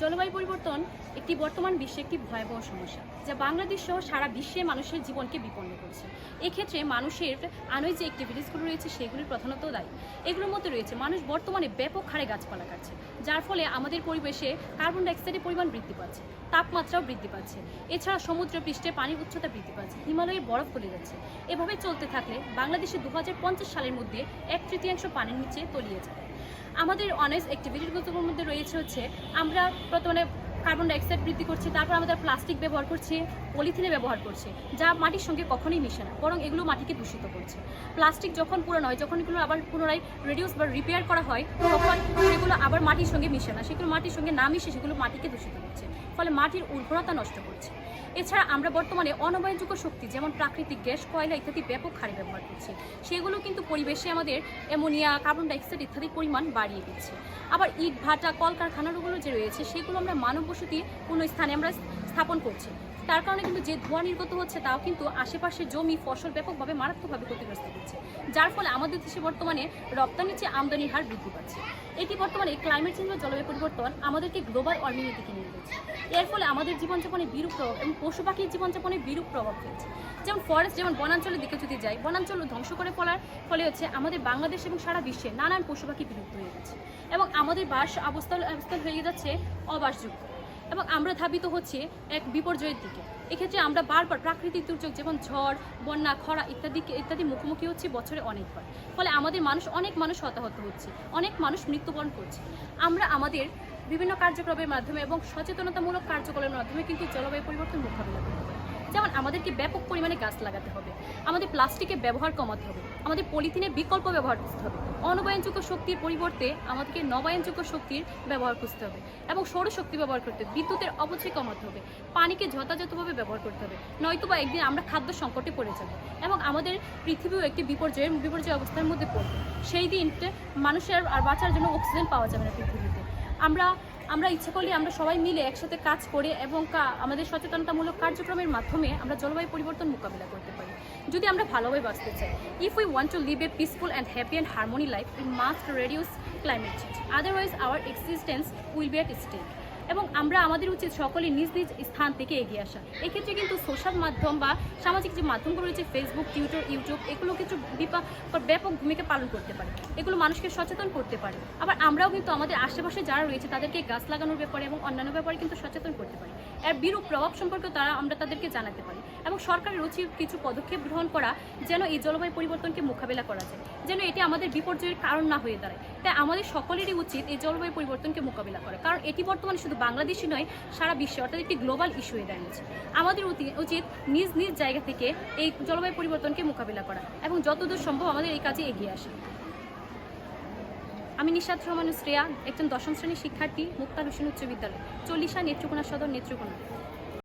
জলবায়ু পরিবর্তন একটি বর্তমান বিশ্বে একটি ভয়াবহ সমস্যা, যা বাংলাদেশ সহ সারা বিশ্বে মানুষের জীবনকে বিপন্ন করছে। এক্ষেত্রে মানুষের আনয় যে অ্যাক্টিভিটিসগুলো রয়েছে সেগুলির প্রধানত দায়ী। এগুলোর মধ্যে রয়েছে, মানুষ বর্তমানে ব্যাপক হারে গাছপালা কাটছে, যার ফলে আমাদের পরিবেশে কার্বন ডাইঅক্সাইডের পরিমাণ বৃদ্ধি পাচ্ছে, তাপমাত্রাও বৃদ্ধি পাচ্ছে। এছাড়া সমুদ্র পৃষ্ঠে পানির উচ্চতা বৃদ্ধি পাচ্ছে হিমালয়ে বরফ গলে যাচ্ছে। এভাবে চলতে থাকলে বাংলাদেশে দু হাজার পঞ্চাশ সালের মধ্যে এক তৃতীয়াংশ পানির নিচে তলিয়ে যাবে। আমাদের অনেক অনেস অ্যাক্টিভিটিগুলোর মধ্যে রয়েছে হচ্ছে, আমরা প্রথমে কার্বন ডাইঅক্সাইড বৃদ্ধি করছি, তারপর আমরা প্লাস্টিক ব্যবহার করছি পলিথিনে ব্যবহার করছে, যা মাটির সঙ্গে কখনোই মিশে না, বরং এগুলো মাটিকে দূষিত করছে। প্লাস্টিক যখন পুরনো হয় যখন এগুলো আবার পুনরায় রিডিউস বা রিপেয়ার করা হয়, তখন সেগুলো আবার মাটির সঙ্গে মিশে না। সেগুলো মাটির সঙ্গে না মিশে সেগুলো মাটিকে দূষিত করছে। ফলে মাটির উর্বরতা নষ্ট করছে। এছাড়া আমরা বর্তমানে অনবায়নযোগ্য শক্তি যেমন প্রাকৃতিক গ্যাস, কয়লা ইত্যাদি ব্যাপক হারে ব্যবহার করছি। সেগুলো কিন্তু পরিবেশে আমাদের অ্যামোনিয়া, কার্বন ডাইঅক্সাইড ইত্যাদি পরিমাণ বাড়িয়ে দিচ্ছে। আবার ইট, ভাটা কলকারখানাগুলো যে রয়েছে, সেগুলো আমরা মানব বসতি কোনো স্থানে আমরা স্থাপন করছি। তার কারণে কিন্তু যে ধোঁয়া নির্গত হচ্ছে, তাও কিন্তু আশেপাশে জমি ফসল ব্যাপকভাবে মারাত্মকভাবে ক্ষতিগ্রস্ত হচ্ছে। যার ফলে আমাদের দেশে বর্তমানে রপ্তানির চেয়ে আমদানির হার বৃদ্ধি পাচ্ছে। এটি বর্তমানে ক্লাইমেট চেঞ্জ বা জলবায়ু পরিবর্তন আমাদেরকে গ্লোবাল ওয়ার্মিংয়ের দিকে নিয়ে যাচ্ছে এর ফলে আমাদের জীবনযাপনে বিরূপ প্রভাব এবং পশু পাখির জীবনযাপনে বিরূপ প্রভাব ফেলছে। যেমন ফরেস্ট যেমন বনাঞ্চলের দিকে যদি যাই, বনাঞ্চল ধ্বংস করে ফেলার ফলে হচ্ছে আমাদের বাংলাদেশ এবং সারা বিশ্বে নানান পশু পাখি বিলুপ্ত হয়ে যাচ্ছে এবং আমাদের বাস অবস্থান অবস্থান হয়ে যাচ্ছে অবাসযোগ্য। এবং আমরা ধাবিত হচ্ছে এক বিপর্যয়ের দিকে। এক্ষেত্রে আমরা বারবার প্রাকৃতিক দুর্যোগ যেমন ঝড়, বন্যা, খরা ইত্যাদি ইত্যাদি মুখোমুখি হচ্ছে বছরে অনেকবার ফলে আমাদের মানুষ, অনেক মানুষ হতাহত হচ্ছে, অনেক মানুষ মৃত্যুবরণ করছে। আমরা আমাদের বিভিন্ন কার্যক্রমের মাধ্যমে এবং সচেতনতামূলক কার্যক্রমের মাধ্যমে কিন্তু জলবায়ু পরিবর্তন মোকাবিলা করতে পারি। যেমন আমাদেরকে ব্যাপক পরিমাণে গাছ লাগাতে হবে, আমাদের প্লাস্টিকের ব্যবহার কমাতে হবে, আমাদের পলিথিনের বিকল্প ব্যবহার করতে হবে অনবায়নযোগ্য শক্তির পরিবর্তে আমাদেরকে নবায়নযোগ্য শক্তির ব্যবহার করতে হবে এবং সৌরশক্তি ব্যবহার করতে হবে, বিদ্যুতের অপচয় কমাতে হবে, পানিকে যথাযথভাবে ব্যবহার করতে হবে নয়তোবা একদিন আমরা খাদ্য সংকটে পড়ে যাব এবং আমাদের পৃথিবীও একটি বিপর্যয়ের, বিপর্যয় অবস্থার মধ্যে পড়বে। সেই দিনটা মানুষের আর বাঁচার জন্য অক্সিজেন পাওয়া যাবে না পৃথিবীতে। আমরা আমরা ইচ্ছা করলে আমরা সবাই মিলে একসাথে কাজ করে এবং আমাদের সচেতনতামূলক কার্যক্রমের মাধ্যমে আমরা জলবায়ু পরিবর্তন মোকাবিলা করতে পারি। যদি আমরা ভালোভাবে বাঁচতে চাই if we want to live a peaceful and happy and harmony life we must reduce climate change otherwise our existence will be at stake এবং আমরা আমাদের উচিত সকলে নিজ নিজ স্থান থেকে এগিয়ে আসা। এক্ষেত্রে কিন্তু সোশ্যাল মাধ্যম বা সামাজিক যে মাধ্যমগুলো রয়েছে ফেসবুক টুইটার ইউটিউব এগুলো কিছু ব্যাপক ভূমিকা পালন করতে পারে। এগুলো মানুষকে সচেতন করতে পারে। আবার আমরাও কিন্তু আমাদের আশেপাশে যারা রয়েছে, তাদেরকে গাছ লাগানোর ব্যাপারে এবং অন্যান্য ব্যাপারে কিন্তু সচেতন করতে পারি। এর বিরূপ প্রভাব সম্পর্কে তারা, আমরা তাদেরকে জানাতে পারি। এবং সরকারের উচিত কিছু পদক্ষেপ গ্রহণ করা যেন এই জলবায়ু পরিবর্তনকে মোকাবেলা করা যায়, যেন এটি আমাদের বিপর্যয়ের কারণ না হয়ে দাঁড়ায়। তাই আমাদের সকলেরই উচিত এই জলবায়ু পরিবর্তনকে মোকাবিলা করা। কারণ এটি বর্তমানে শুধু বাংলাদেশই নয়, সারা বিশ্বে, অর্থাৎ একটি গ্লোবাল ইস্যু হয়ে দাঁড়িয়েছে। আমাদের উচিত নিজ নিজ জায়গা থেকে এই জলবায়ু পরিবর্তনকে মোকাবিলা করা। এবং যতদূর সম্ভব আমাদের এই কাজে এগিয়ে আসা। আমি নিশাদ রহমান শ্রেয়া, একজন দশম শ্রেণির শিক্ষার্থী, মুক্তার হোসেন উচ্চ বিদ্যালয়। চল্লিশা নেত্রকোনা সদর নেত্রকোনা।